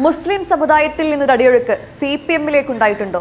മുസ്ലിം സമുദായത്തിൽ നിന്നൊരു അടിയൊഴുക്ക് C P എമ്മിലേക്ക് ഉണ്ടായിട്ടുണ്ടോ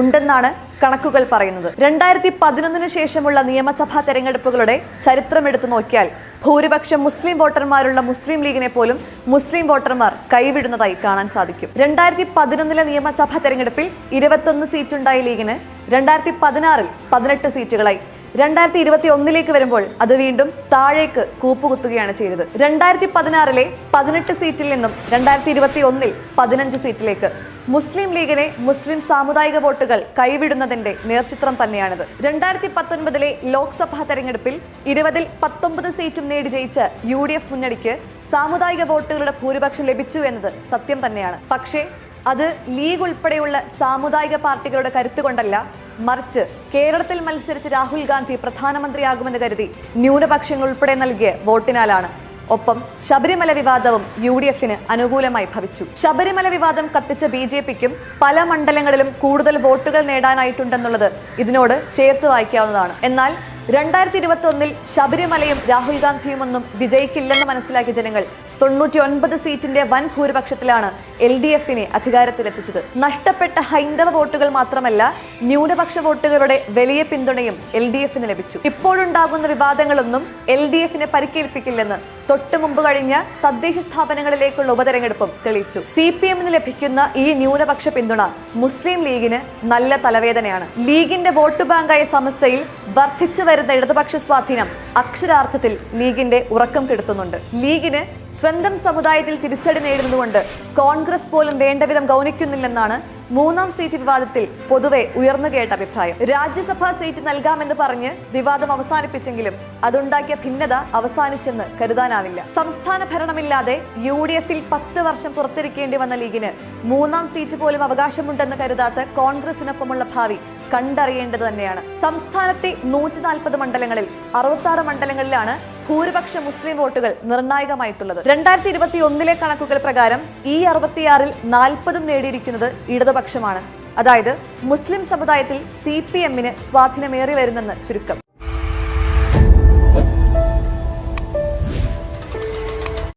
ഉണ്ടെന്നാണ് കണക്കുകൾ പറയുന്നത്. രണ്ടായിരത്തി പതിനൊന്നിന് ശേഷമുള്ള നിയമസഭാ തെരഞ്ഞെടുപ്പുകളുടെ ചരിത്രം എടുത്തു നോക്കിയാൽ ഭൂരിപക്ഷം മുസ്ലിം വോട്ടർമാരുള്ള മുസ്ലിം ലീഗിനെ പോലും മുസ്ലിം വോട്ടർമാർ കൈവിടുന്നതായി കാണാൻ സാധിക്കും. രണ്ടായിരത്തി പതിനൊന്നിലെ നിയമസഭാ തെരഞ്ഞെടുപ്പിൽ ഇരുപത്തൊന്ന് സീറ്റുണ്ടായ ലീഗിന് രണ്ടായിരത്തി പതിനാറിൽ പതിനെട്ട് സീറ്റുകളായി. രണ്ടായിരത്തി ഇരുപത്തി ഒന്നിലേക്ക് വരുമ്പോൾ അത് വീണ്ടും താഴേക്ക് കൂപ്പുകുത്തുകയാണ് ചെയ്തത്. രണ്ടായിരത്തി പതിനാറിലെ പതിനെട്ട് സീറ്റിൽ നിന്നും രണ്ടായിരത്തി ഇരുപത്തി ഒന്നിൽ പതിനഞ്ച് സീറ്റിലേക്ക് മുസ്ലിം ലീഗിനെ മുസ്ലിം സാമുദായിക വോട്ടുകൾ കൈവിടുന്നതിന്റെ നേർചിത്രം തന്നെയാണിത്. രണ്ടായിരത്തി പത്തൊൻപതിലെ ലോക്സഭാ തെരഞ്ഞെടുപ്പിൽ ഇരുപതിൽ പത്തൊമ്പത് സീറ്റും നേടി ജയിച്ച യു ഡി എഫ് മുന്നണിക്ക് സാമുദായിക വോട്ടുകളുടെ ഭൂരിപക്ഷം ലഭിച്ചു എന്നത് സത്യം തന്നെയാണ്. പക്ഷേ അത് ലീഗ് ഉൾപ്പെടെയുള്ള സാമുദായിക പാർട്ടികളുടെ കരുത്ത് കൊണ്ടല്ല മറിച്ച് കേരളത്തിൽ മത്സരിച്ച് രാഹുൽ ഗാന്ധി പ്രധാനമന്ത്രിയാകുമെന്ന് കരുതി ന്യൂനപക്ഷങ്ങൾ ഉൾപ്പെടെ നൽകിയ വോട്ടിനാലാണ്. ഒപ്പം ശബരിമല വിവാദവും യു ഡി എഫിന് അനുകൂലമായി ഭവിച്ചു. ശബരിമല വിവാദം കത്തിച്ച ബി ജെ പിക്കും പല മണ്ഡലങ്ങളിലും കൂടുതൽ വോട്ടുകൾ നേടാനായിട്ടുണ്ടെന്നുള്ളത് ഇതിനോട് ചേർത്ത് വായിക്കാവുന്നതാണ്. എന്നാൽ രണ്ടായിരത്തി ഇരുപത്തി ഒന്നിൽ ശബരിമലയും രാഹുൽ ഗാന്ധിയും ഒന്നും വിജയിക്കില്ലെന്ന് മനസ്സിലാക്കിയ ജനങ്ങൾ തൊണ്ണൂറ്റി ഒൻപത് സീറ്റിന്റെ വൻ ഭൂരിപക്ഷത്തിലാണ് എൽ ഡി എഫിനെ അധികാരത്തിലെത്തിച്ചത്. നഷ്ടപ്പെട്ട ഹൈന്ദവ വോട്ടുകൾ മാത്രമല്ല ന്യൂനപക്ഷ വോട്ടുകളുടെ വലിയ പിന്തുണയും എൽ ഡി എഫിന് ലഭിച്ചു. ഇപ്പോഴുണ്ടാകുന്ന വിവാദങ്ങളൊന്നും എൽ ഡി എഫിനെ പരിക്കേൽപ്പിക്കില്ലെന്ന് തൊട്ടു മുമ്പ് കഴിഞ്ഞ തദ്ദേശ സ്ഥാപനങ്ങളിലേക്കുള്ള ഉപതെരഞ്ഞെടുപ്പും തെളിയിച്ചു. സി പി എമ്മിന് ലഭിക്കുന്ന ഈ ന്യൂനപക്ഷ പിന്തുണ മുസ്ലിം ലീഗിന് നല്ല തലവേദനയാണ്. ലീഗിന്റെ വോട്ട് ബാങ്കായ സമസ്തയിൽ വർദ്ധിച്ചു വരുന്ന ഇടതുപക്ഷ സ്വാധീനം അക്ഷരാർത്ഥത്തിൽ ലീഗിന്റെ ഉറക്കം കെടുത്തുന്നുണ്ട്. ലീഗിന് സ്വന്തം സമുദായത്തിൽ തിരിച്ചടി നേടുന്നതുകൊണ്ട് കോൺഗ്രസ് പോലും വേണ്ടവിധം ഗൗനിക്കുന്നില്ലെന്നാണ് മൂന്നാം സീറ്റ് വിവാദത്തിൽ പൊതുവെ ഉയർന്നു കേട്ട അഭിപ്രായം. രാജ്യസഭാ സീറ്റ് നൽകാമെന്ന് പറഞ്ഞ് വിവാദം അവസാനിപ്പിച്ചെങ്കിലും അതുണ്ടാക്കിയ ഭിന്നത അവസാനിച്ചെന്ന് കരുതാനാവില്ല. സംസ്ഥാന ഭരണമില്ലാതെ യു ഡി എഫിൽ പത്ത് വർഷം പുറത്തിരിക്കേണ്ടി വന്ന ലീഗിന് മൂന്നാം സീറ്റ് പോലും അവകാശമുണ്ടെന്ന് കരുതാത്ത കോൺഗ്രസിനൊപ്പമുള്ള ഭാവി കണ്ടറിയേണ്ടത് തന്നെയാണ്. സംസ്ഥാനത്തെ നൂറ്റി നാൽപ്പത് മണ്ഡലങ്ങളിൽ അറുപത്തി മണ്ഡലങ്ങളിലാണ് ഭൂരിപക്ഷ മുസ്ലിം വോട്ടുകൾ നിർണായകമായിട്ടുള്ളത്. രണ്ടായിരത്തി ഇരുപത്തി ഒന്നിലെ കണക്കുകൾ പ്രകാരം ഈ അറുപത്തിയാറിൽ നാൽപ്പതും നേടിയിരിക്കുന്നത് ഇടതുപക്ഷമാണ്. അതായത് മുസ്ലിം സമുദായത്തിൽ സി പി എമ്മിന് സ്വാധീനമേറി വരുന്നെന്ന് ചുരുക്കം.